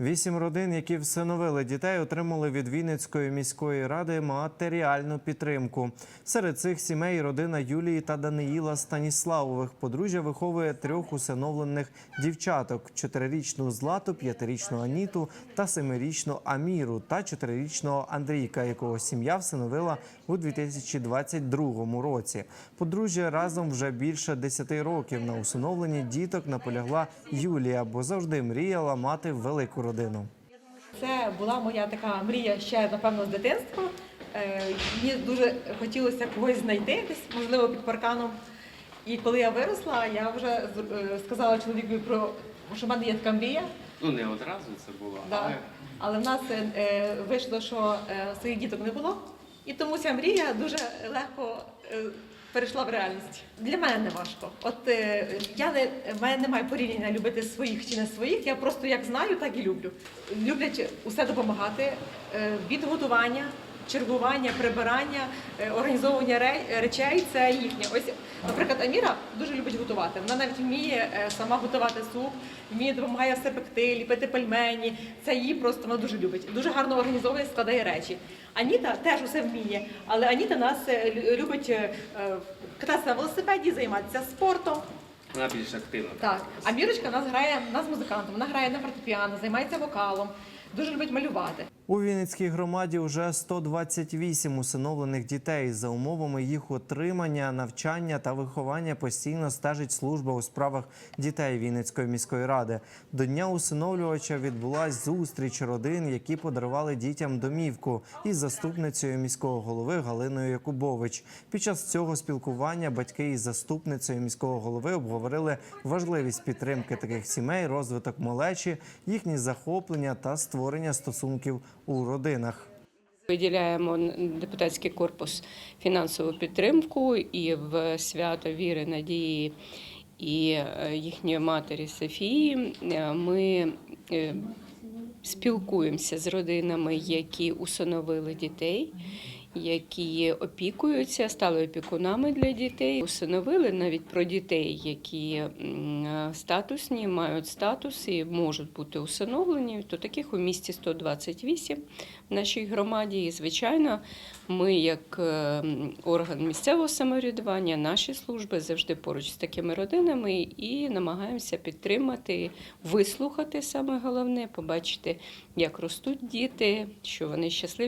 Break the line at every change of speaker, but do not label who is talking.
Вісім родин, які всиновили дітей, отримали від Вінницької міської ради матеріальну підтримку. Серед цих сімей родина Юлії та Даниїла Станіславових. Подружжя виховує трьох усиновлених дівчаток: чотирирічну Злату, п'ятирічну Аніту та семирічну Аміру та чотирирічного Андрійка, якого сім'я всиновила у 2022 році. Подружжя разом вже більше 10 років на усиновленні діток наполягла Юлія, бо завжди мріяла мати велику родину.
Це була моя така мрія ще, напевно, з дитинства. Е, Мені дуже хотілося когось знайти десь, можливо, під парканом. І коли я виросла, я вже е, сказала чоловікові про що в мене є така мрія.
Ну не одразу це було,
Да.
але
Але в нас е, е, вийшло, що е, своїх діток не було. І тому ця мрія дуже легко е, перейшла в реальність. Для мене не важко. От е, я не в мене немає порівняння любити своїх чи не своїх. Я просто як знаю, так і люблю. Люблять усе допомагати е, від готування. Чергування, прибирання, е, організовування ре- речей це їхнє. Ось, наприклад, Аміра дуже любить готувати. Вона навіть вміє е, сама готувати суп, вміє допомагає все пекти, ліпити пельмені. Це її просто вона дуже любить. Дуже гарно організовує, складає речі. Аніта теж усе вміє, але Аніта нас е, любить кататися на велосипеді, займатися спортом.
вона більш активна.
Так, а Мірочка в нас грає в нас музикантом, вона грає на фортепіано, займається вокалом, дуже любить малювати.
У Вінницькій громаді вже 128 усиновлених дітей. За умовами їх отримання, навчання та виховання постійно стежить служба у справах дітей Вінницької міської ради. До дня усиновлювача відбулась зустріч родин, які подарували дітям домівку із заступницею міського голови Галиною Якубович. Під час цього спілкування батьки із заступницею міського голови обговорили важливість підтримки таких сімей, розвиток малечі, їхні захоплення та створення стосунків у родинах.
Виділяємо депутатський корпус фінансову підтримку і в свято віри, надії і е, їхньої матері Софії. е, Ми е, спілкуємося з родинами, які усиновили дітей. Які опікуються, стали опікунами для дітей, усиновили навіть про дітей, які статусні, мають статус і можуть бути усиновлені. То таких у місті 128 в нашій громаді. І, звичайно, ми, як е, орган місцевого самоврядування, наші служби завжди поруч з такими родинами і намагаємося підтримати, вислухати саме головне, побачити, як ростуть діти, що вони щасливі.